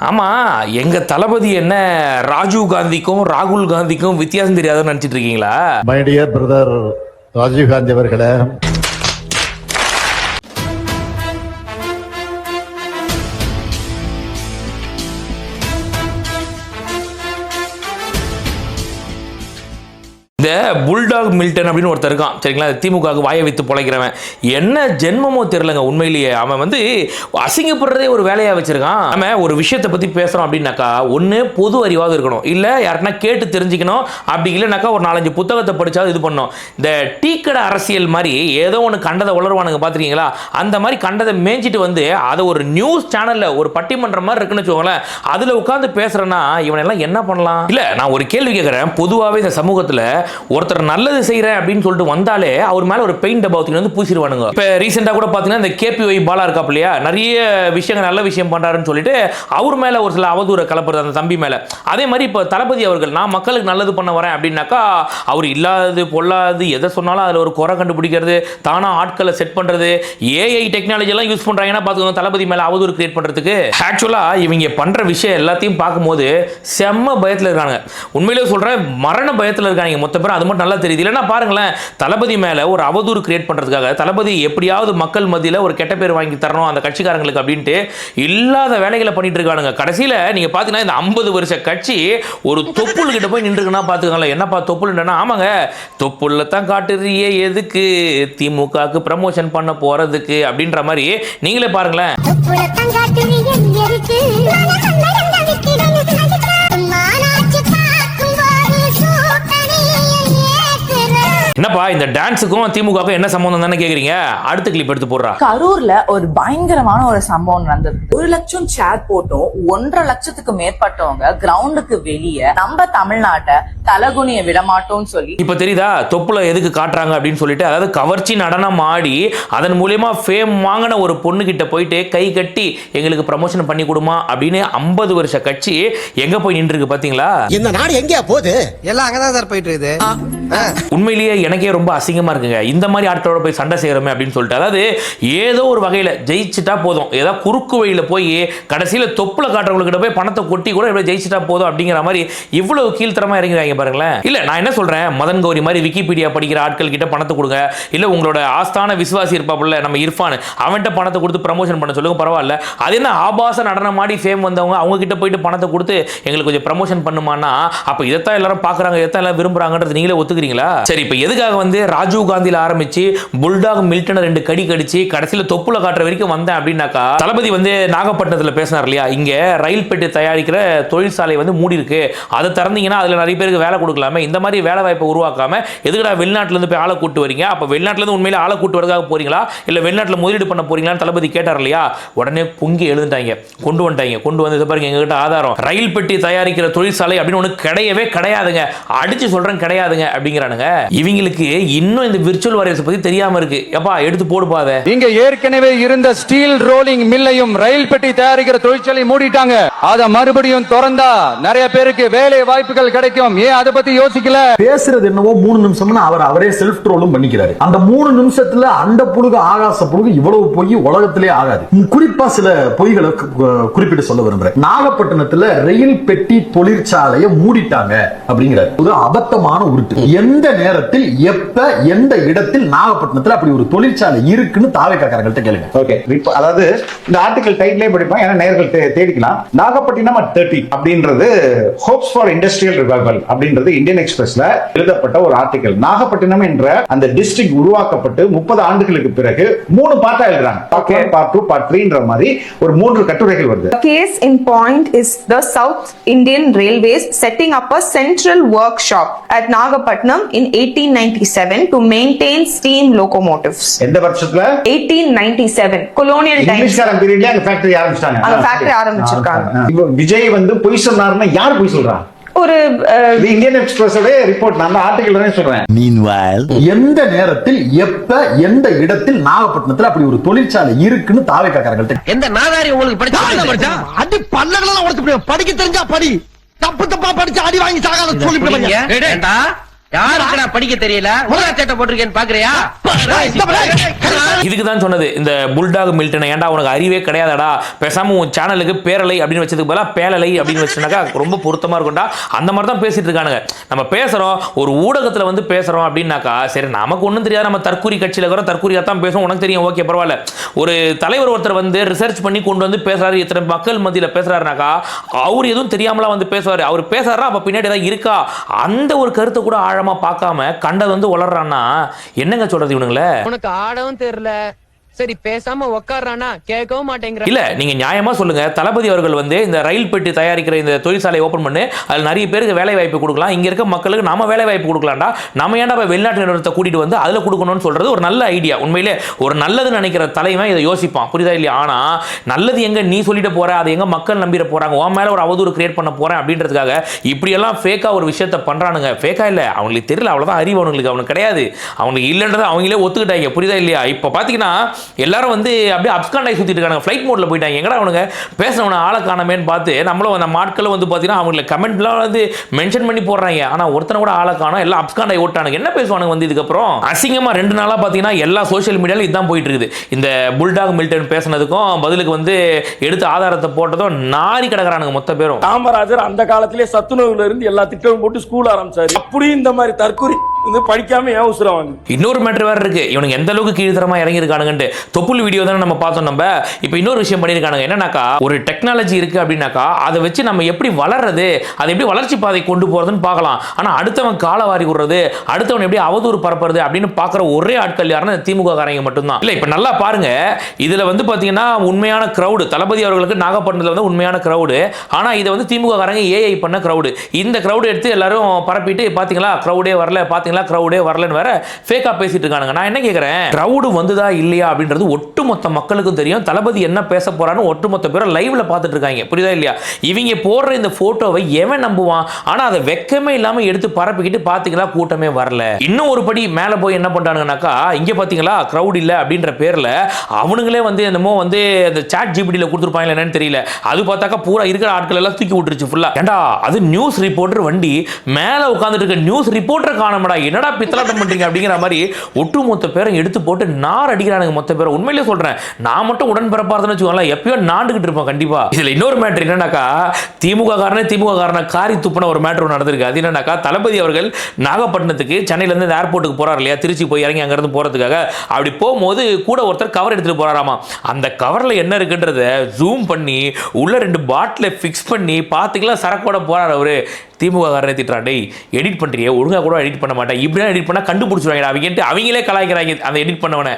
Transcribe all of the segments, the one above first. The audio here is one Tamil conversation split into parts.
ஆமா எங்கள் தளபதி என்ன ராஜீவ் காந்திக்கும் ராகுல் காந்திக்கும் வித்தியாசம் தெரியாதுன்னு நினச்சிட்டு இருக்கீங்களா? My dear brother Rajiv Gandhi அவர்களே இந்த புல்டாக் மில்டன் அப்படின்னு ஒருத்தர் இருக்கான். சரிங்களா? திமுகவுக்கு வாயை வைத்து பிழைக்கிறவன். என்ன ஜென்மமோ தெரியலங்க உண்மையிலேயே. அவன் வந்து அசிங்கப்படுறதே ஒரு வேலையாக வச்சிருக்கான். நம்ம ஒரு விஷயத்தை பற்றி பேசுகிறோம் அப்படின்னாக்கா ஒன்று பொது அறிவாக இருக்கணும். இல்லை யாருன்னா கேட்டு தெரிஞ்சுக்கணும். அப்படி இல்லைனாக்கா ஒரு நாலஞ்சு புத்தகத்தை படித்தாவது இது பண்ணணும். இந்த டீக்கடை அரசியல் மாதிரி ஏதோ ஒன்று கண்டதை உளருவானுங்க பார்த்துருக்கீங்களா அந்த மாதிரி கண்டதை மேய்ஞ்சிட்டு வந்து அதை ஒரு நியூஸ் சேனலில் ஒரு பட்டிமன்றம் மாதிரி இருக்குன்னு வச்சுக்கோங்களேன் அதில் உட்காந்து பேசுகிறேன்னா இவனெல்லாம் என்ன பண்ணலாம்? இல்லை நான் ஒரு கேள்வி கேட்குறேன் பொதுவாகவே இந்த சமூகத்தில் ஒருத்தர் நல்லது செய்கிறேன் அப்படின்னு சொல்லிட்டு வந்தாலே அவர் மேலே ஒரு பெயிண்ட் டப்பாத்தின் வந்து பூசிடுவானுங்க. இப்போ ரீசெண்டாக கூட பார்த்தீங்கன்னா இந்த கேபிஒய் பாலா இருக்காப் இல்லையா? நிறைய விஷயங்கள் நல்ல விஷயம் பண்ணுறாருன்னு சொல்லிட்டு அவர் மேலே ஒரு சில அவதூறை கலப்புறது அந்த தம்பி மேலே. அதே மாதிரி இப்போ தளபதி அவர்கள் நான் மக்களுக்கு நல்லது பண்ண வரேன் அப்படின்னாக்கா அவர் இல்லாதது பொல்லாதது எதை சொன்னாலும் அதில் ஒரு குறை கண்டுபிடிக்கிறது தானாக ஆட்களை செட் பண்ணுறது ஏஐ டெக்னாலஜி எல்லாம் யூஸ் பண்ணுறாங்கன்னா பார்த்துக்கோங்க தளபதி மேலே அவதூறு கிரியேட் பண்ணுறதுக்கு ஆக்சுவலாக இவங்க பண்ணுற விஷயம் எல்லாத்தையும் பார்க்கும்போது செம்ம பயத்தில் இருக்காங்க உண்மையிலே சொல்கிறேன் மரண பயத்தில் இருக்காங்க மொத்த பேரும் அது மட்டும் நல்லா தெரியுது. இல்லைன்னா பாருங்களேன் தளபதி மேலே ஒரு அவதூறு கிரியேட் பண்ணுறதுக்காக தளபதி எப்படியாவது மக்கள் மத்தியில் ஒரு கெட்ட பேர் வாங்கி தரணும் அந்த கட்சிக்காரங்களுக்கு அப்படின்ட்டு இல்லாத வேலைகளை பண்ணிட்டு இருக்கானுங்க. கடைசியில் நீங்கள் பார்த்தீங்கன்னா இந்த ஐம்பது வருஷ கட்சி ஒரு தொப்புள் கிட்ட போய் நின்றுக்குன்னா பார்த்துக்கோங்களேன் என்னப்பா தொப்புள்னா ஆமாங்க தொப்புள்ள தான் காட்டுறியே எதுக்கு? திமுகவுக்கு ப்ரமோஷன் பண்ண போகிறதுக்கு அப்படின்ற மாதிரி நீங்களே பாருங்களேன். இந்த டான்ஸுக்கும் திமுகவுக்கும் என்ன சம்பந்தம் தானே கேட்குறீங்க அடுத்த கிளிப் எடுத்து போடுறா. கரூர்ல ஒரு பயங்கரமான ஒரு சம்பவம் நடந்தது. ஒரு லட்சம் சேர் போட்டும். ஒன்றரை லட்சத்துக்கு மேற்பட்டவங்க கிரவுண்டுக்கு வெளியே நம்ம தமிழ்நாட்டை தலகுனிய விடமாட்டோம்னு சொல்லி. இப்போ தெரியுதா? தொப்புல எதுக்கு காட்டுறாங்க அப்படின்னு சொல்லிட்டு அதாவது கவர்ச்சி நடனம் ஆடி அதன் மூலியமா ஃபேம் வாங்கின ஒரு பொண்ணு கிட்ட போயிட்டு கை கட்டி எங்களுக்கு ப்ரமோஷன் பண்ணி கொடுமா அப்படின்னு ஐம்பது வருஷ கட்சி எங்க போய் நின்றுருக்கு பாத்தீங்களா? இந்த நாடு எங்கேயா போகுது? எல்லாம் அங்கதான் சார் போயிட்டு இருக்குது. உண்மையிலேயே எனக்கே ரொம்ப அசிங்கமா இருக்குங்க. இந்த மாதிரி ஆட்களோட போய் சண்டை செய்யறோமே அப்படின்னு சொல்லிட்டு. அதாவது ஏதோ ஒரு வகையில ஜெயிச்சுட்டா போதும். ஏதோ குறுக்கு வழியில போய் கடைசியில தொப்புல காட்டுறவங்ககிட்ட போய் பணத்தை கொட்டி கூட இவ்வளவு ஜெயிச்சுட்டா போதும் அப்படிங்கிற மாதிரி இவ்வளவு கீழ்த்தரமா இறங்கிறாங்க பாருங்களேன். இல்ல நான் என்ன சொல்றேன்? மதன் கௌரி மாதிரி விக்கிபீடியா படிக்கிற ஆட்கள் கிட்ட பணத்தை கொடுங்க. இல்ல உங்களோட ஆஸ்தான விசுவாசி இருப்பாப்புல நம்ம இர்ஃபான் அவன்கிட்ட பணத்தை கொடுத்து ப்ரமோஷன் பண்ண சொல்லுங்க பரவாயில்ல. அது என்ன ஆபாச நடனம் ஆடி ஃபேம் வந்தவங்க அவங்க கிட்ட போயிட்டு பணத்தை கொடுத்து எங்களுக்கு கொஞ்சம் ப்ரமோஷன் பண்ணுமானா அப்ப இதைத்தான் எல்லாரும் பாக்குறாங்க இதைத்தான் எல்லாம் விரும்புறாங்கன்றது நீங்களே ஒத்துக்கிறீங்களா சரி இப்போ எதுக்காக வந்து ராஜீவ் காந்தியில ஆரம்பிச்சு புல்டாக் மில்டனை ரெண்டு கடி கடிச்சு கடைசியில தொப்புல காட்டுற வரைக்கும் வந்தேன் அப்படின்னாக்கா தளபதி வந்து நாகப்பட்டினத்துல பேசினார் இல்லையா? இங்க ரயில் பெட்டி தயாரிக்கிற தொழிற்சாலை வந்து மூடி இருக்கு அதை திறந்தீங்கன்னா அதுல நிறைய பேருக்கு வேலை கொடுக்கலாமே. இந்த மாதிரி வேலை வாய்ப்பை உருவாக்காம எதுக்கடா வெளிநாட்டுல இருந்து போய் ஆளை கூட்டு வரீங்க? அப்ப வெளிநாட்டுல இருந்து உண்மையில ஆளை கூட்டு வரதுக்காக போறீங்களா? இல்ல வெளிநாட்டுல முதலீடு பண்ண போறீங்களான்னு தளபதி கேட்டார் இல்லையா? உடனே பொங்கி எழுந்துட்டாங்க. கொண்டு வந்துட்டாங்க. கொண்டு வந்து பாருங்க எங்ககிட்ட ஆதாரம். ரயில் பெட்டி தயாரிக்கிற தொழிற்சாலை அப்படின்னு ஒன்று கிடையவே கிடையாதுங்க. அடிச்சு சொல்றேன் கிடையாதுங்க. அப்படிங்கிறானுங்க. இவங்களுக்கு இன்னும் இந்த விர்ச்சுவல் வாரியர்ஸ் பத்தி தெரியாம இருக்கு. எப்பா எடுத்து போடுப்பா அதை இங்க ஏற்கனவே இருந்த ஸ்டீல் ரோலிங் மில்லையும் ரயில் பெட்டி தயாரிக்கிற தொழிற்சாலை மூடிட்டாங்க. அத மறுபடியும் திறந்தா நிறைய பேருக்கு வேலை வாய்ப்புகள் கிடைக்கும். ஏன் அதை பத்தி யோசிக்கல? பேசுறது என்னவோ மூணு நிமிஷம்னு அவர் அவரே செல்ஃப் ட்ரோலும் பண்ணிக்கிறாரு. அந்த மூணு நிமிஷத்துல அந்த புழுகு ஆகாச புழுகு இவ்வளவு பொய் உலகத்திலே ஆகாது. குறிப்பா சில பொய்களை குறிப்பிட்டு சொல்ல விரும்புறேன். நாகப்பட்டினத்துல ரயில் பெட்டி தொழிற்சாலையை மூடிட்டாங்க அப்படிங்கிறார். ஒரு அபத்தமான உருட்டு. எந்த நேரத்தில் எப்ப எந்த இடத்தில் நாகப்பட்டினத்துல அப்படி ஒரு தொழிற்சாலை இருக்குன்னு தாவேக்காரங்கள்ட்ட கேளுங்க. ஓகே இப்போ அதாவது இந்த ஆர்டிகல் டைட்டிலே படிப்போம் ஏன்னா நேர்கள் தே- தேடிக்கலாம். நாகப்பட்டினம் அட் தேர்ட்டி அப்படின்றது ஹோப்ஸ் ஃபார் இண்டஸ்ட்ரியல் ரிவைவல் அப்படின்றது இந்தியன் எக்ஸ்பிரஸ்ல எழுதப்பட்ட ஒரு ஆர்டிகல் நாகப்பட்டினம் என்ற அந்த டிஸ்ட்ரிக்ட் உருவாக்கப்பட்டு முப்பது ஆண்டுகளுக்கு பிறகு மூணு பார்ட்டா எழுதுறாங்க. Part one part two part த்ரீன்ற மாதிரி ஒரு மூன்று கட்டுரைகள் வருது. Case in point is the South Indian Railways setting up a central workshop at Nagapatnam in 1897 to maintain steam locomotives. எந்த வருஷத்துல? 1897 colonial times. இங்கிலீஷ்காரன் பீரியட்ல அந்த ஃபேக்டரி ஆரம்பிச்சிட்டாங்க. அந்த factory ஆரம்பிச்சிருக்காங்க. இப்போ விஜய் வந்து பொய் சொன்னாருன்னா யார் பொய் சொல்றா? ஒரு இந்தியன் எக்ஸ்பிரஸோட ரிப்போர்ட் நான் அந்த ஆர்டிகல் தானே சொல்றேன். எந்த நேரத்தில் எப்ப எந்த இடத்தில் நாகப்பட்டினத்துல அப்படி ஒரு தொழிற்சாலை இருக்குன்னு தாவேக்காரங்கள்ட்ட எந்த நாதாரி உங்களுக்கு படிச்சா? அடி பல்லகளெல்லாம் உடச்சு படிக்க தெரிஞ்சா படி. தப்பு தப்பா படிச்சு அடி வாங்கி சாகாத சொல்லி யாருக்கு நான் படிக்க தெரியல? முதலா சேட்டை போட்டிருக்கேன்னு பாக்குறியா? இதுக்கு தான் சொன்னது இந்த புல்டாக் மில்டன் ஏன்டா உனக்கு அறிவே கிடையாதடா? பேசாம உன் சேனலுக்கு பேரலை அப்படின்னு வச்சதுக்கு பதிலாக பேரலை அப்படின்னு வச்சுனாக்கா ரொம்ப பொருத்தமா இருக்கும்டா. அந்த மாதிரி தான் பேசிட்டு இருக்கானுங்க. நம்ம பேசுறோம் ஒரு ஊடகத்துல வந்து பேசுறோம் அப்படின்னாக்கா சரி நமக்கு ஒன்றும் தெரியாது. நம்ம தற்கூரி கட்சியில் கூட தற்கூரியா தான் பேசுவோம். உனக்கு தெரியும் ஓகே பரவாயில்ல. ஒரு தலைவர் ஒருத்தர் வந்து ரிசர்ச் பண்ணி கொண்டு வந்து பேசுறாரு. இத்தனை மக்கள் மத்தியில் பேசுறாருனாக்கா அவர் எதுவும் தெரியாமலாம் வந்து பேசுவாரு. அவர் பேசுறாரா? அப்ப பின்னாடி ஏதாவது இருக்கா? அந்த ஒரு கருத்தை கூட ஆழமா பார்க்காம கண்டது வந்து வளர்றான்னா என்னங்க சொல்றது இவனுங்களே? உனக்கு ஆடவும் தெரியல. சரி பேசாம உக்காடுறானா கேட்கவும் மாட்டேங்கிற. இல்ல நீங்க நியாயமா சொல்லுங்க. தளபதி அவர்கள் வந்து இந்த ரயில் பெட்டி தயாரிக்கிற இந்த தொழிற்சாலையை ஓபன் பண்ணு. அதுல நிறைய பேருக்கு வேலை வாய்ப்பு கொடுக்கலாம். இங்க இருக்க மக்களுக்கு நாம வேலை வாய்ப்பு கொடுக்கலாம்டா. நம்ம ஏன்டா வெளிநாட்டு நிறுவனத்தை கூட்டிட்டு வந்து அதுல கொடுக்கணும்னு சொல்றது ஒரு நல்ல ஐடியா உண்மையிலே ஒரு நல்லது நினைக்கிற தலைவன் இதை யோசிப்பான். புரியுதா இல்லையா? ஆனா நல்லது எங்க நீ சொல்லிட்டு போற அதை எங்க மக்கள் நம்பிட போறாங்க? உன் மேல ஒரு அவதூறு கிரியேட் பண்ண போறேன் அப்படின்றதுக்காக இப்படி எல்லாம் ஃபேக்கா ஒரு விஷயத்த பண்றானுங்க. ஃபேக்கா இல்ல. அவங்களுக்கு தெரியல அவ்வளவுதான் அறிவு அவங்களுக்கு அவனுக்கு கிடையாது. அவனுக்கு இல்லைன்றதை அவங்களே ஒத்துக்கிட்டாங்க. புரியுதா இல்லையா? இப்போ பாத்தீங்கன்னா எல்லாரும் வந்து அப்படியே அப்ஸ்காண்ட் சுற்றிட்டு இருக்காங்க ஃப்ளைட் மோடில் போயிட்டாங்க. எங்கடா அவனுங்க? பேசினவன ஆளை காணமேன்னு பார்த்து நம்மளும் அந்த ஆட்களும் வந்து பார்த்தீங்கன்னா அவங்களை கமெண்ட்லாம் வந்து மென்ஷன் பண்ணி போடுறாங்க. ஆனால் ஒருத்தனை கூட ஆளை காணோம். எல்லாம் அப்ஸ்காண்ட் ஓட்டானுங்க. என்ன பேசுவானுங்க வந்து இதுக்கப்புறம்? அசிங்கமாக ரெண்டு நாளாக பார்த்தீங்கன்னா எல்லா சோஷியல் மீடியாவில் இதுதான் போயிட்டு இருக்குது. இந்த புல்டாக் மில்டன் பேசுனதுக்கும் பதிலுக்கு வந்து எடுத்து ஆதாரத்தை போட்டதும் நாரி கிடக்கிறானுங்க மொத்த பேரும். காமராஜர் அந்த காலத்திலே சத்துணவுல இருந்து எல்லா திட்டமும் போட்டு ஸ்கூல் ஆரம்பிச்சாரு. அப்படியும் இந்த மாதிரி தற்கொலை இது படிக்காம ஏன் உசுரம் இன்னொரு மேட்டர் வேற இருக்கு. இவனுக்கு எந்த அளவுக்கு கீழ்த்தரமா இறங்கியிருக்கானுங்கன்ட்டு. தொப்புள் வீடியோ தானே நம்ம பார்த்தோம் நம்ம. இப்போ இன்னொரு விஷயம் பண்ணியிருக்கானுங்க. என்னன்னாக்கா ஒரு டெக்னாலஜி இருக்கு அப்படின்னாக்கா அதை வச்சு நம்ம எப்படி வளர்றது அதை எப்படி வளர்ச்சி பாதை கொண்டு போறதுன்னு பார்க்கலாம். ஆனால் அடுத்தவன் காலை வாரி விடுறது அடுத்தவன் எப்படி அவதூறு பரப்புறது அப்படின்னு பார்க்குற ஒரே ஆட்கள் யாருன்னா திமுக காரங்க மட்டும்தான். இல்லை இப்போ நல்லா பாருங்க. இதில் வந்து பார்த்தீங்கன்னா உண்மையான க்ரௌடு தளபதி அவர்களுக்கு நாகப்பட்டினத்தில் வந்து உண்மையான க்ரௌடு ஆனால் இதை வந்து திமுக காரங்க ஏஐ பண்ண க்ரௌடு இந்த க்ரௌடு எடுத்து எல்லாரும் பரப்பிட்டு பார்த்தீங்களா க்ரௌடே வரல பார்த்தீங்களா? க்ரௌடே வரலன்னு வேற ஃபேக்கா பேசிட்டு இருக்கானுங்க. நான் என்ன கேட்குறேன் க்ரௌடு வந்துதா இல்லையா அப்படின்றது ஒட்டுமொத்த மக்களுக்கும் தெரியும். தளபதி என்ன பேச போறான்னு ஒட்டுமொத்த பேரும் லைவ்ல பார்த்துட்டு இருக்காங்க. புரியுதா இல்லையா? இவங்க போடுற இந்த போட்டோவை எவன் நம்புவான்? ஆனா அதை வெக்கமே இல்லாமல் எடுத்து பரப்பிக்கிட்டு பார்த்தீங்களா? கூட்டமே வரல. இன்னும் ஒரு படி மேலே போய் என்ன பண்ணுறானுங்கனாக்கா இங்க பார்த்தீங்களா? க்ரௌட் இல்ல அப்படின்ற பேர்ல அவனுங்களே வந்து என்னமோ வந்து அந்த சாட் ஜிபிடியில் கொடுத்துருப்பாங்க என்னன்னு தெரியல. அது பார்த்தாக்கா பூரா இருக்கிற ஆட்கள் எல்லாம் தூக்கி விட்டுருச்சு ஃபுல்லாக ஏண்டா அது நியூஸ் ரிப்போர்ட்டர் வண்டி மேலே உட்காந்துட்டு இருக்க நியூஸ் ரிப்போர்ட்டர் காணமடா. என்னடா பித்தலாட்டம் பண்றீங்க அப்படிங்கிற மாதிரி ஒட்டுமொத்த பேரும் எடுத்து போட்டு நார் அடிக்கிறானுங்க மொத்த பேரும். உண்மையிலே சொல்றேன். நான் மட்டும் உடன் இருந்தேன்னு வச்சுக்கோங்களேன். எப்பயோ நாண்டுகிட்டு இருப்போம் கண்டிப்பா. இதுல இன்னொரு மேட்டர் என்னன்னாக்கா திமுக காரனே திமுக காரனை காரி துப்பின ஒரு மேட்டர் நடந்திருக்கு. அது என்னன்னாக்கா தளபதி அவர்கள் நாகப்பட்டினத்துக்கு சென்னையிலேருந்து இந்த ஏர்போர்ட்டுக்கு போறாரு இல்லையா? திருச்சி போய் இறங்கி அங்க இருந்து போறதுக்காக. அப்படி போகும்போது கூட ஒருத்தர் கவர் எடுத்துட்டு போகிறாராமா அந்த கவர்ல என்ன இருக்குன்றத ஜூம் பண்ணி உள்ள ரெண்டு பாட்டில ஃபிக்ஸ் பண்ணி பார்த்துக்கலாம் சரக்கோட போகிறார் அவரு. திமுக காரனை திட்டுறான். டேய் எடிட் பண்ணுறியே ஒழுங்கா கூட எடிட் பண்ண மாட்டேன். இப்படிலாம் எடிட் பண்ணா கண்டுபிடிச்சிருவாங்க அவங்க அவங்களே கலாய்க்கிறாங்க. அந்த எடிட் பண்ணவனை.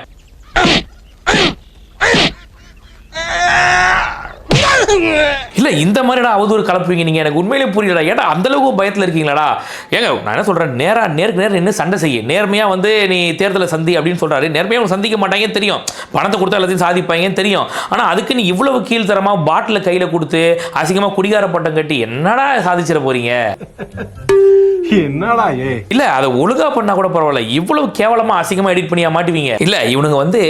இல்ல இந்த மாதிரிடா அவதூறு கலப்புவீங்க நீங்க. எனக்கு உண்மையிலே புரியலடா. ஏடா அந்த அளவுக்கு பயத்துல இருக்கீங்களாடா? ஏங்க நான் என்ன சொல்றேன்? நேரா நேருக்கு நேர் நின்று சண்டை செய்ய. நேர்மையா வந்து நீ தேர்தலை சந்தி அப்படின்னு சொல்றாரு. நேர்மையா அவங்க சந்திக்க மாட்டாங்க தெரியும். பணத்தை கொடுத்தா எல்லாத்தையும் சாதிப்பாங்கன்னு தெரியும். ஆனா அதுக்கு நீ இவ்வளவு கீழ்த்தரமா பாட்டில கையில கொடுத்து அசிங்கமா குடிகார பட்டம் கட்டி என்னடா சாதிச்சிட போறீங்க? என்னடா ஏ இல்ல அதை ஒழுங்கா பண்ணா கூட பரவாயில்ல. இவ்வளவு கேவலமா அசிங்கமா எடிட் பண்ணியா மாட்டுவீங்க. இல்ல இவனுங்க வந்து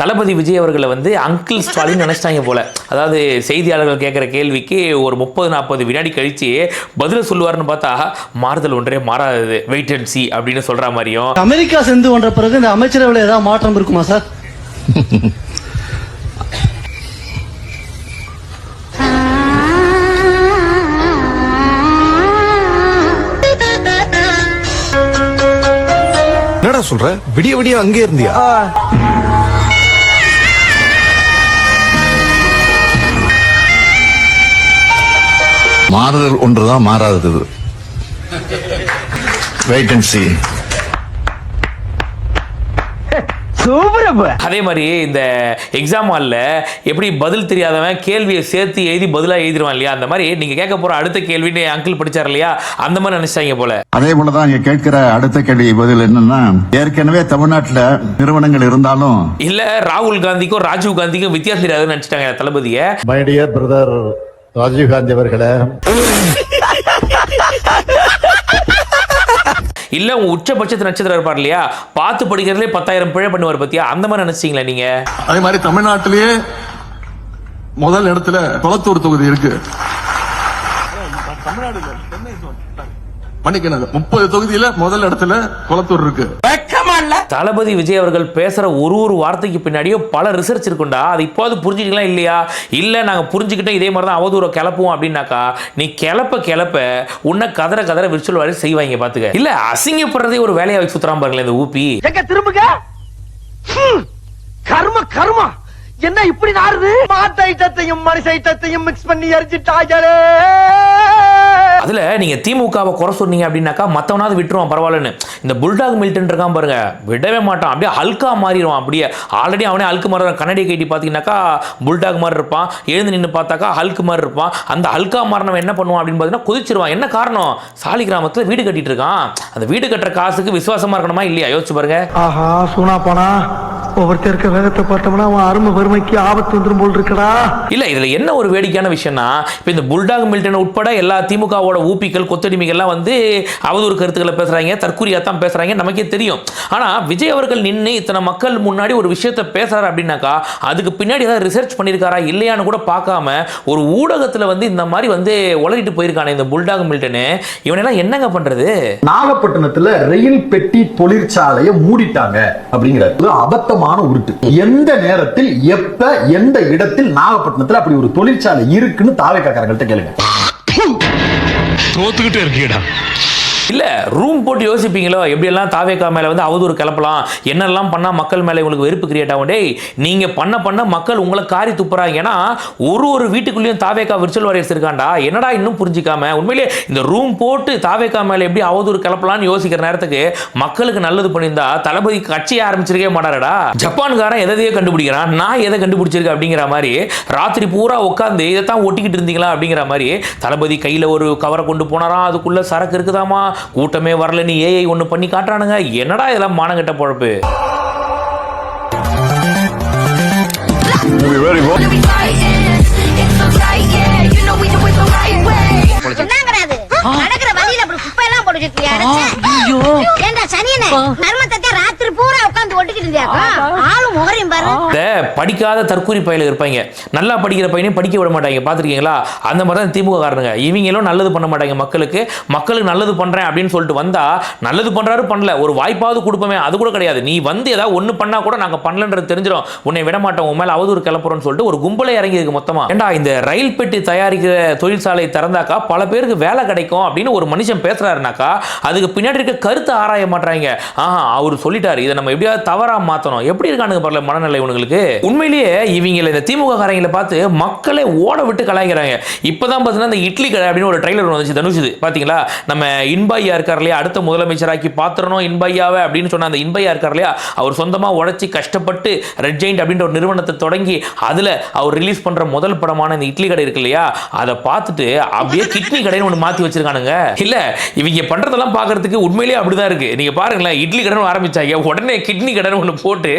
தளபதி விஜய் அவர்களை வந்து அங்கிள் ஸ்டாலின் நினைச்சிட்டாங்க போல. அதாவது செய்தியாளர்கள் கேட்கிற கேள்விக்கு ஒரு முப்பது நாற்பது வினாடி கழிச்சு பதில் சொல்லுவாருன்னு பார்த்தா மாறுதல் ஒன்றே மாறாதது. வெயிட் அண்ட் சி அப்படின்னு சொல்ற மாதிரியும். அமெரிக்கா சென்று வந்த பிறகு இந்த அமைச்சரவையில் ஏதாவது மாற்றம் இருக்குமா சார்? சொல்ற? விடிய விடிய அங்கே இருந்தியா? மாறுதல் ஒன்றுதான் மாறாதது. Wait and see. அதே மாதிரி இந்த எக்ஸாம் ஹாலில் எப்படி பதில் தெரியாதவன் கேள்வியை சேர்த்து எழுதி பதிலாக எழுதிருவான் இல்லையா? அந்த மாதிரி நீங்கள் கேட்க போகிற அடுத்த கேள்வின்னு அங்கிள் படிச்சார் இல்லையா? அந்த மாதிரி நினைச்சிட்டாங்க போல. அதே போலதான் இங்க கேட்கிற அடுத்த கேள்வி பதில் என்னன்னா ஏற்கனவே தமிழ்நாட்டுல நிறுவனங்கள் இருந்தாலும் இல்ல ராகுல் காந்திக்கும் ராஜீவ் காந்திக்கும் வித்தியாசம் தெரியாதுன்னு நினைச்சிட்டாங்க தளபதியை. My dear brother Rajiv Gandhi அவர்களே. இல்ல உங்க உச்சபட்சத்து நட்சத்திரம் இருப்பார் இல்லையா? பார்த்து படிக்கிறதுலே பத்தாயிரம் பிழை பண்ணுவார் பத்தியா? அந்த மாதிரி நினைச்சீங்களா நீங்க? அதே மாதிரி தமிழ்நாட்டிலேயே முதல் இடத்துல குளத்தூர் தொகுதி இருக்கு. மன்னிக்கணும் முப்பது தொகுதியில முதல் இடத்துல குளத்தூர் இருக்கு. தளபதி விஜய் அவர்கள் பேசுற ஒரு ஒரு வார்த்தைக்கு பின்னாடியோ பல ரிசர்ச் இருக்குண்டா. அது இப்போது புரிஞ்சுக்கலாம் இல்லையா? இல்ல நாங்க புரிஞ்சுக்கிட்டோம் இதே மாதிரி தான் அவதூற கிளப்புவோம் அப்படின்னாக்கா நீ கிளப்ப கிளப்ப உன்னை கதற கதற விர்ச்சுவல் வரை செய்வாங்க பாத்துக்க. இல்ல அசிங்கப்படுறதே ஒரு வேலையா வச்சு சுத்துறான் பாருங்களேன் இந்த ஊபி. திரும்புங்க? கர்ம கர்மா. என்ன இப்படி நாருது மாட்டு ஐட்டத்தையும் மனுஷ ஐட்டத்தையும் மிக்ஸ் பண்ணி எரிஞ்சிட்டாங்களே அதுல நீங்க திமுகவை குறை சொன்னீங்க அப்படின்னாக்கா மத்தவனாவது விட்டுருவான் பரவாயில்லன்னு. இந்த புல்டாக் மில்டன் இருக்கான் பாருங்க. விடவே மாட்டான். அப்படியே அல்கா மாறிடுவான். அப்படியே ஆல்ரெடி அவனே அல்கு மாறுறான். கண்ணாடி கேட்டி பார்த்தீங்கன்னாக்கா புல்டாக் மாதிரி இருப்பான். எழுந்து நின்று பார்த்தாக்கா ஹல்க் மாதிரி இருப்பான். அந்த ஹல்கா மாறினவன் என்ன பண்ணுவான் அப்படின்னு பார்த்தீங்கன்னா குதிச்சிருவான். என்ன காரணம்? சாலி கிராமத்தில் வீடு கட்டிட்டு இருக்கான். அந்த வீடு கட்டுற காசுக்கு விசுவாசமா இருக்கணுமா இல்லையா? யோசிச்சு பாருங்க. ஆஹா சூனா போனா. ஒவ்வொருத்தர் இருக்க வேகத்தை பார்த்தோம்னா அவன் அருமை வறுமைக்கு ஆபத்து வந்துரும் போல் இருக்கடா. இல்ல இதுல என்ன ஒரு வேடிக்கையான விஷயம்னா இப்ப இந்த புல்டாக் மில்டன் உட்பட எல்லா திமுகவோட ஊப்பிகள் கொத்தடிமைகள்லாம் வந்து அவதூறு கருத்துக்களை பேசுறாங்க தற்கூரியா தான் பேசுறாங்க நமக்கே தெரியும். ஆனா விஜய் அவர்கள் நின்று இத்தனை மக்கள் முன்னாடி ஒரு விஷயத்த பேசுறாரு அப்படின்னாக்கா அதுக்கு பின்னாடி ஏதாவது ரிசர்ச் பண்ணியிருக்காரா இல்லையான்னு கூட பார்க்காம ஒரு ஊடகத்துல வந்து இந்த மாதிரி வந்து உளறிட்டு போயிருக்கானே இந்த புல்டாக் மில்டனு இவனெல்லாம் என்னங்க பண்றது? நாகப்பட்டினத்துல ரயில் பெட்டி தொழிற்சாலையை மூடிட்டாங்க அப்படிங்கிறார் இது மோசமான உருட்டு. எந்த நேரத்தில் எப்ப எந்த இடத்தில் நாகப்பட்டினத்துல அப்படி ஒரு தொழிற்சாலை இருக்குன்னு தாவேக்காரங்கள்ட்ட கேளுங்க. தோத்துக்கிட்டே இருக்கீடா இல்ல ரூம் போட்டு யோசிப்பீங்களோ? எப்படியெல்லாம் தாவேக்கா மேல வந்து அவதூறு கிளப்பலாம்? என்னெல்லாம் பண்ணா மக்கள் மேல உங்களுக்கு வெறுப்பு கிரியேட் ஆகும்? டேய் நீங்க பண்ண பண்ண மக்கள் உங்களை காரி துப்புறாங்க. ஏன்னா ஒரு ஒரு வீட்டுக்குள்ளேயும் தாவேக்கா விர்ச்சுவல் வாரியர்ஸ் இருக்காண்டா? என்னடா இன்னும் புரிஞ்சிக்காம? உண்மையிலே இந்த ரூம் போட்டு தாவேக்கா மேல எப்படி அவதூறு கிளப்பலாம்னு யோசிக்கிற நேரத்துக்கு மக்களுக்கு நல்லது பண்ணியிருந்தா தளபதி கட்சியை ஆரம்பிச்சிருக்கே மாட்டாரடா. ஜப்பான்காரன் எதையோ கண்டுபிடிக்கிறான். நான் எதை கண்டுபிடிச்சிருக்கேன் அப்படிங்கிற மாதிரி ராத்திரி பூரா உட்காந்து இதைத்தான் ஒட்டிக்கிட்டு இருந்தீங்களா அப்படிங்கிற மாதிரி தளபதி கையில ஒரு கவரை கொண்டு போனாராம். அதுக்குள்ள சரக்கு இருக்குதாமா? கூட்டமே வரல நீ ஏஐ ஒண்ணு பண்ணி காட்டுறானுங்க. என்னடா இதெல்லாம் மானங்கட்ட பொழப்பு? நடக்கிற வழியில அப்படி குப்பை எல்லாம் போட்டு வச்சிருக்கியா ஏண்டா சனியனே? நர்மத்தை ராத்திரி பூரா உட்கார்ந்து ஒட்டிக்கிட்டு இருந்தியாக்கா ஆளும் முகரையும் பாரு இந்த படிக்காத தற்கூரி பயில இருப்பாங்க. நல்லா படிக்கிற பையனையும் படிக்க விட மாட்டாங்க. பார்த்துருக்கீங்களா? அந்த மாதிரி தான் திமுக காரணங்க இவங்களும் நல்லது பண்ண மாட்டாங்க மக்களுக்கு. மக்களுக்கு நல்லது பண்றேன் அப்படின்னு சொல்லிட்டு வந்தா நல்லது பண்றாரு பண்ணல. ஒரு வாய்ப்பாவது கொடுப்போமே அது கூட கிடையாது. நீ வந்து ஏதாவது ஒண்ணு பண்ணா கூட நாங்க பண்ணலன்றது தெரிஞ்சிடும் உன்னை விட மாட்டோம் உன் மேல அவதூறு கிளப்புறோம்னு சொல்லிட்டு ஒரு கும்பலே இறங்கி இருக்கு மொத்தமா. ஏண்டா இந்த ரயில் பெட்டி தயாரிக்கிற தொழிற்சாலை திறந்தாக்கா பல பேருக்கு வேலை கிடைக்கும் அப்படின்னு ஒரு மனுஷன் பேசுறாருனாக்கா அதுக்கு பின்னாடி இருக்க கருத்தை ஆராய மாட்டாங்க ஆஹா அவர் சொல்லிட்டாரு. இதை நம்ம எப்படியாவது தவறா மாற்றணும் எப்படி இருக்கானுங்க பரல மனநிலை உங்களுக்கு உண்மையிலேயே இவங்க இந்த திமுக காரங்களை பார்த்து மக்களை ஓட விட்டு கலாய்க்கிறாங்க. இப்பதான் பார்த்தீங்கன்னா இந்த இட்லி கடை அப்படின்னு ஒரு ட்ரைலர் வந்துச்சு தனுஷுது. பார்த்தீங்களா நம்ம இன்பையா இருக்கார் இல்லையா அடுத்த முதலமைச்சராக்கி பாத்திரணும் இன்பையாவை அப்படின்னு சொன்ன அந்த இன்பையா இருக்கார் இல்லையா அவர் சொந்தமா உழைச்சி கஷ்டப்பட்டு ரெட் ஜெயிண்ட் அப்படின்ற ஒரு நிறுவனத்தை தொடங்கி அதுல அவர் ரிலீஸ் பண்ற முதல் படமான இந்த இட்லி கடை இருக்கு இல்லையா அதை பார்த்துட்டு அப்படியே கிட்னி கடைன்னு ஒன்று மாற்றி வச்சிருக்கானுங்க. இல்ல இவங்க பண்றதெல்லாம் பார்க்கறதுக்கு உண்மையிலேயே அப்படிதான் இருக்கு. நீங்க பாருங்களேன் இட்லி கடைன்னு ஆரம்பிச்சாங்க உடனே கிட்னி கடை கடைன்னு ஒன்று போட்டு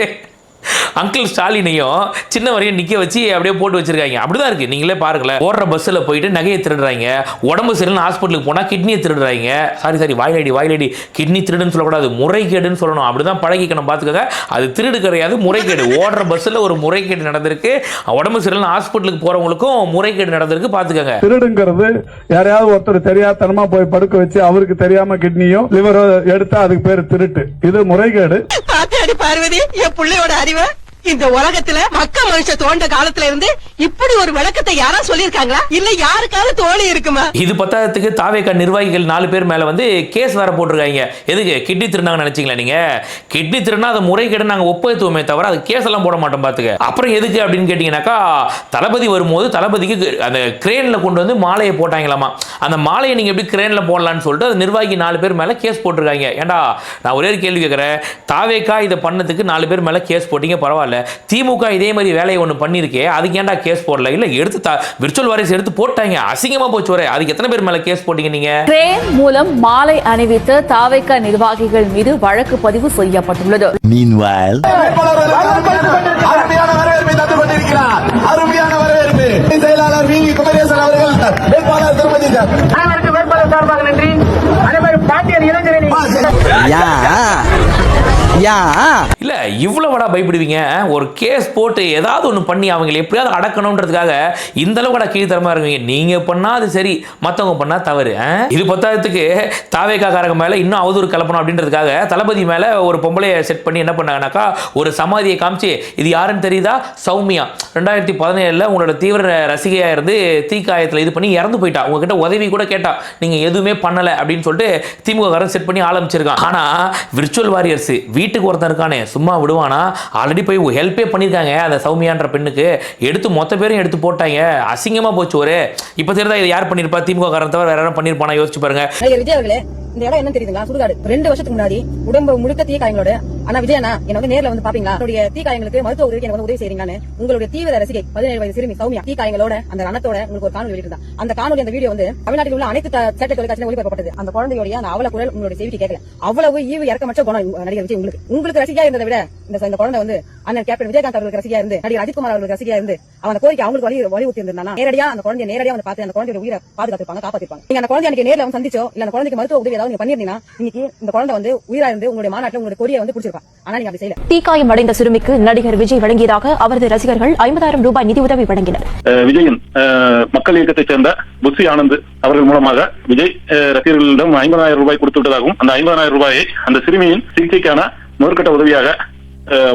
அங்கிள் ஸ்டாலினையும் சின்ன வரையும் நிக்க வச்சு அப்படியே போட்டு வச்சிருக்காங்க. அப்படிதான் இருக்கு. நீங்களே பாருங்களேன். ஓடுற பஸ்ஸில் போயிட்டு நகையை திருடுறாங்க. உடம்பு சரியில்லை ஹாஸ்பிட்டலுக்கு போனால் கிட்னியை திருடுறாங்க. சாரி சாரி வாயிலடி வாயிலடி கிட்னி திருடுன்னு சொல்லக்கூடாது. முறைகேடுன்னு சொல்லணும். அப்படிதான் பழகிக்கணும். பார்த்துக்கோங்க. அது திருடு கிடையாது முறைகேடு. ஓடுற பஸ்ஸில் ஒரு முறைகேடு நடந்திருக்கு. உடம்பு சரியில்லை ஹாஸ்பிட்டலுக்கு போறவங்களுக்கும் முறைகேடு நடந்திருக்கு. பார்த்துக்கோங்க. திருடுங்கிறது யாரையாவது ஒருத்தர் தெரியாதனமா போய் படுக்க வச்சு அவருக்கு தெரியாம கிட்னியும் லிவரோ எடுத்தா அதுக்கு பேர் திருட்டு. இது முறைகேடு. பாத்தியாடி பார்வதி? என் பிள்ளையோட அறிவை? இந்த உலகத்துல மக்க மனுஷ தோண்ட காலத்துல இருந்து இப்படி ஒரு விளக்கத்தை யாரா சொல்லிருக்காங்களா இல்ல யாருக்காவது தோழி இருக்குமா? இது பத்தாயிரத்துக்கு தாவேக்கா நிர்வாகிகள் நாலு பேர் மேல வந்து கேஸ் வேற போட்டிருக்காங்க. எதுக்கு? கிட்னி திருநாங்க நினைச்சீங்களா நீங்க? கிட்னி திருநா அதை முறைகேடு நாங்க ஒப்புத்துவமே தவிர அது கேஸ் எல்லாம் போட மாட்டோம் பாத்துக்க. அப்புறம் எதுக்கு அப்படின்னு கேட்டீங்கன்னாக்கா தளபதி வரும்போது தளபதிக்கு அந்த கிரேன்ல கொண்டு வந்து மாலையை போட்டாங்களாமா. அந்த மாலையை நீங்க எப்படி கிரேன்ல போடலாம்னு சொல்லிட்டு அது நிர்வாகி நாலு பேர் மேல கேஸ் போட்டிருக்காங்க. ஏண்டா? நான் ஒரே கேள்வி கேட்கிறேன் தாவேக்கா இதை பண்ணதுக்கு நாலு பேர் மேல கேஸ் போட்டீங்க பரவாயில்ல. திமுக இதே மாதிரி வேலையை ஒன்று பண்ணியிருக்கே அதுக்கு ஏன்டா கேஸ் போடல? இல்ல எடுத்து விர்ச்சுவல் வாரிஸ் எடுத்து போட்டாங்க. அசிங்கமா போச்சு வரே அதுக்கு எத்தனை பேர் மேல கேஸ் போட்டீங்க நீங்க? கிரேன் மூலம் மாலை அணிவித்த தாவைக்க நிர்வாகிகள் மீது வழக்கு பதிவு செய்யப்பட்டுள்ளது. மீன்வாயில் அருமையான வரவேற்பை தந்து கொண்டிருக்கிறார். அருமையான வரவேற்பு. செயலாளர் வி. குமரேசன் அவர்கள் வேட்பாளர் திருமதி அனைவருக்கும் வேட்பாளர் சார்பாக நன்றி. அனைவரும் பாட்டியர் இளைஞரணி. இல்ல இவ்வளவுடா பயப்படுவீங்க? ஒரு கேஸ் போட்டு ஏதாவது ஒண்ணு பண்ணி அவங்களை எப்படியாவது அடக்கணும்ன்றதுக்காக இந்த அளவுக்கு கீழ்த்தரமா இருக்கீங்க. நீங்க பண்ணா அது சரி மத்தவங்க பண்ணா தவறு ஆ? இது பத்தாயிரத்துக்கு தாவேக்காரங்க மேல இன்னும் அவதூறு கலப்பணும் அப்படின்றதுக்காக தளபதி மேல ஒரு பொம்பளைய செட் பண்ணி என்ன பண்ணாங்கன்னாக்கா ஒரு சமாதியை காமிச்சு இது யாருன்னு தெரியுதா? சௌமியா. ரெண்டாயிரத்தி பதினேழுல உங்களோட தீவிர ரசிகையா இருந்து தீக்காயத்துல இது பண்ணி இறந்து போயிட்டா. உங்ககிட்ட உதவி கூட கேட்டா. நீங்க எதுவுமே பண்ணல அப்படின்னு சொல்லிட்டு திமுக காரன் செட் பண்ணி ஆரம்பிச்சிருக்கான் ஆனா விர்ச்சுவல் வாரியர்ஸ் வீட்டுக்கு ஒருத்தன் இருக்கானே சும்மா விடுவானா? ஆல்ரெடி போய் ஹெல்ப்பே பண்ணியிருக்காங்க அந்த சௌமியான்ற பெண்ணுக்கு. எடுத்து மொத்த பேரும் எடுத்து போட்டாங்க. அசிங்கமா போச்சு ஒரு. இப்போ தெரியுதா இது யார் பண்ணிருப்பா? திமுக காரணத்தவர் வேற யாரும் பண்ணிருப்பானா? யோசிச்சு பாருங்க. இந்த இடம் என்ன தெரியுதுங்களா? சுடுகாடு. ரெண்டு வருஷத்துக்கு முன்னாடி உடம்பு முழுக்க தீ காயங்களோட ஆனா விஜயனா என்ன வந்து நேர்ல வந்து பாப்பீங்களா? என்னுடைய தீ காயங்களுக்கு மருத்துவ உதவிக்கு எனக்கு வந்து உதவி செய்றீங்களான்னு உங்களுடைய தீவிர ரசிகை பதினேழு வயது சிறுமி சௌமியா தீ காயங்களோட அந்த ரணத்தோட உங்களுக்கு ஒரு காணொலி வெளியிட்டிருந்தா. அந்த காணொலி அந்த வீடியோ வந்து தமிழ்நாட்டில் உள்ள அனைத்து சேட்டை தொலைக்காட்சியிலும் ஒளிபரப்பப்பட்டது. அந்த குழந்தையோட அந்த அவல குரல் உங்களுடைய செய்தி கேட்கல. அவ்வளவு ஈவு இறக்கமற்ற குணம் நடிகர் விஜய் உங்களுக்கு. உங்களுக்கு ரசிகா இருந்ததை விட இந்த குழந்தை வந்து அண்ணன் கேப்டன் விஜயகாந்த் அவர்களுக்கு ரசிகா இருந்து நடிகர் அஜித்குமார் அவர்களுக்கு ரசிகா இருந்து அவன் கோரிக்கை அவங்களுக்கு வலி வலியுறுத்தி இருந்தானா நேரடியா அந்த குழந்தைய நேரடியா வந்து பார்த்து அந்த குழந்தையோட உயிரை பாதுகாத்திருப்பாங்க காப்பாத்திருப்பாங்க. நீங்க அந்த குழந்தை அன்னைக்கு நேர்ல வந்து சந்திச்சோ இல்ல அந்த குழந்தைக்கு மருத்துவ உதவி ஏதாவது நீங்க பண்ணிருந்தீங்கன்னா இன்னைக்கு இந்த குழந்தை வந்து உயிரா இருந்து உங்களுடைய மாநாட்டில் உங்களுடைய கொடியை வந்து பிடிச்சிருப்பா ஆனா நீங்க அப்படி செய்யல. தீக்காயம் அடைந்த சிறுமிக்கு நடிகர் விஜய் வழங்கியதாக அவரது ரசிகர்கள் ஐம்பதாயிரம் ரூபாய் நிதி உதவி வழங்கினர். விஜயின் மக்கள் இயக்கத்தைச் சேர்ந்த புஷி ஆனந்த் அவர்கள் மூலமாக விஜய் ரசிகர்களிடம் ஐம்பதாயிரம் ரூபாய் கொடுத்து விட்டதாகவும் அந்த ஐம்பதாயிரம் ரூபாயை அந்த சிறுமியின் சிகிச்சைக்கான முதற்கட்ட உதவியாக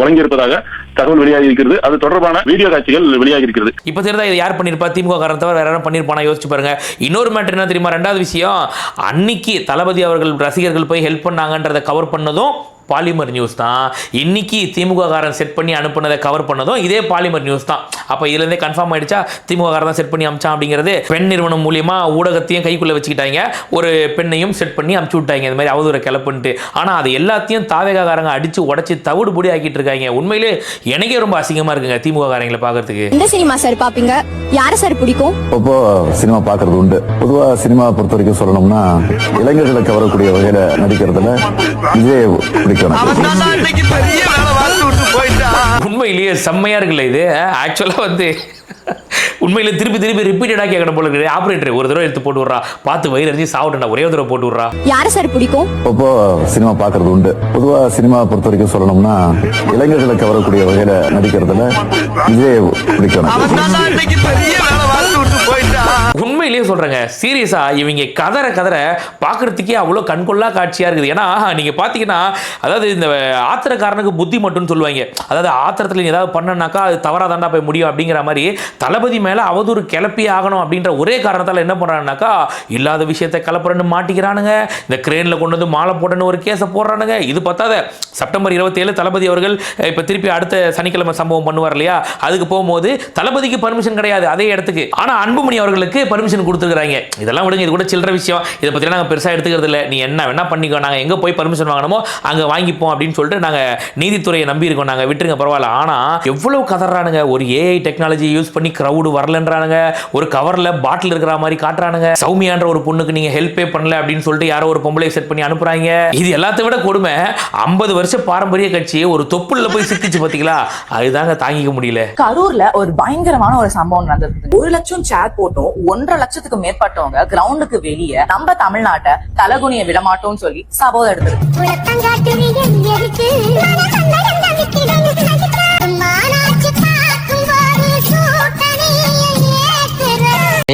வழங்கியிருப்பதாக தகவல் வெளியாகி இருக்கிறது. அது தொடர்பான வீடியோ காட்சிகள் வெளியாகி இருக்கிறது. இப்போ தெரியுதா இது யார் பண்ணியிருப்பா திமுக காரன் தவிர வேற யாரும் பண்ணியிருப்பானா யோசிச்சு பாருங்க. இன்னொரு மேட்டர் என்ன தெரியுமா? ரெண்டாவது விஷயம் அன்னைக்கு தளபதி அவர்கள் ரசிகர்கள் போய் ஹெல்ப் பண்ணாங்கன்றதை கவர் பண்ணதும் பாலிமர் நியூஸ் தான். இன்னைக்கு திமுக காரன் செட் பண்ணி அனுப்புனதை கவர் பண்ணதும் இதே பாலிமர் நியூஸ் தான். அப்போ இதுலேருந்தே கன்ஃபார்ம் ஆயிடுச்சா? திமுக காரன் தான் செட் பண்ணி அமிச்சான் அப்படிங்கிறது பெண் நிறுவனம் மூலியமா ஊடகத்தையும் கைக்குள்ள வச்சுக்கிட்டாங்க. ஒரு பெண்ணையும் செட் பண்ணி அமுச்சு விட்டாங்க. இந்த மாதிரி அவதூற கிளப்புன்ட்டு. ஆனால் அது எல்லாத்தையும் தாவேகாரங்க அடிச்சு உடச்சி தவிடு பொடி ஆக்கிட்டு இருக்காங்க. உண்மையிலே எனக்கே ரொம்ப அசிங்கமா இருக்குங்க திமுக காரங்களை பார்க்கறதுக்கு. எந்த சினிமா சார் பாப்பீங்க யார சார் பிடிக்கும்? இப்போ சினிமா பார்க்கறது உண்டு. பொதுவா சினிமா பொறுத்த வரைக்கும் சொல்லணும்னா இளைஞர்களை கவரக்கூடிய வகையில நடிக்கிறதுல விஜய் பிடிக்கும். எனக்கு. பெரிய வேலை வாழ்ந்து விட்டு போயிட்டா. உண்மையிலேயே செம்மையா இருக்குல்ல இது? ஆக்சுவலா வந்து உண்மையிலே திருப்பி திருப்பி ரிப்பீட்டடா கேட்கணும் போல இருக்குது. ஆபரேட்டர் ஒரு தடவை எடுத்து போட்டு விட்றா. பார்த்து வயிறு அறிஞ்சு சாப்பிட்டா ஒரே தடவை போட்டு விட்றா. யார சார் பிடிக்கும்? இப்போ சினிமா பார்க்கறது உண்டு. பொதுவா சினிமா பொறுத்த வரைக்கும் சொல்லணும்னா இளைஞர்களை கவரக்கூடிய வகையில நடிக்கிறதுல விஜய் பிடிக்கும் உண்மையிலேயே சொல்றேங்க. சீரியஸா இவங்க கதற கதற பார்க்குறதுக்கே அவ்வளோ கண்கொள்ளா காட்சியா இருக்குது. ஏன்னா நீங்க பாத்தீங்கன்னா அதாவது இந்த ஆத்திரக்காரனுக்கு புத்தி மட்டும்னு சொல்லுவாங்க. அதாவது ஆத்திரத்தில் நீ ஏதாவது பண்ணனாக்கா அது தவறாதாண்டா போய் முடியும் அப்படிங்கிற மாதிரி தளபதி மேல அவதூறு கிளப்பி ஆகணும் அப்படின்ற ஒரே காரணத்தால் என்ன பண்றாங்கனாக்கா இல்லாத விஷயத்தை கலப்புறன்னு மாட்டிக்கிறானுங்க. இந்த கிரேன்ல கொண்டு வந்து மாலை போடன்னு ஒரு கேஸை போடுறானுங்க. இது பத்தாத. செப்டம்பர் இருபத்தேழு தளபதி அவர்கள் இப்போ திருப்பி அடுத்த சனிக்கிழமை சம்பவம் பண்ணுவார் இல்லையா? அதுக்கு போகும்போது தளபதிக்கு பர்மிஷன் கிடையாது அதே இடத்துக்கு. ஆனா அன்புமணி அவர்களுக்கு பர்மிஷன் கொடுத்துருக்காங்க இதெல்லாம் விடுங்க இது கூட சில்லற விஷயம். இதை பத்தி நாங்க பெருசா எடுத்துக்கிறது இல்லை நீ என்ன வேணா பண்ணிக்கோ. நாங்க எங்க போய் பர்மிஷன் வாங்கணுமோ அங்க வாங்கிப்போம் அப்படின்னு சொல்லிட்டு நாங்க நீதித்துறையை நம்பி இருக்கோம் நாங்க விட்டுருங்க பரவாயில்ல. ஆனா எவ்வளவு கதறானுங்க. ஒரு ஏஐ டெக்னாலஜி யூஸ் பண்ணி க்ரௌடு வரலன்றானுங்க. ஒரு கவர்ல பாட்டில் இருக்கிற மாதிரி காட்டுறானுங்க. சௌமியான்ற ஒரு பொண்ணுக்கு நீங்க ஹெல்ப்பே பண்ணல அப்படின்னு சொல்லிட்டு யாரோ ஒரு பொம்பளை செட் பண்ணி அனுப்புறாங்க. இது எல்லாத்த விட கொடுமை. ஐம்பது வருஷ பாரம்பரிய கட்சி ஒரு தொப்புள்ள போய் சிக்கிச்சு பாத்தீங்களா? அதுதாங்க தாங்கிக்க முடியல. கரூர்ல ஒரு பயங்கரமான ஒரு சம்பவம் நடந்தது ஒரு லட்சம் சேர் போட்டோம். ஒன்றரை லட்சத்துக்கு மேற்பட்டவங்க கிரவுண்டுக்கு வெளியே நம்ம தமிழ்நாட்டை தலகுனிய விடமாட்டோம்னு சொல்லி சபதம் எடுத்தது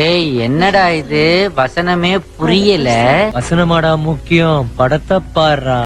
ஏய் என்னடா இது? வசனமே புரியல. வசனமாடா முக்கியம். படத்தை பாடுறா.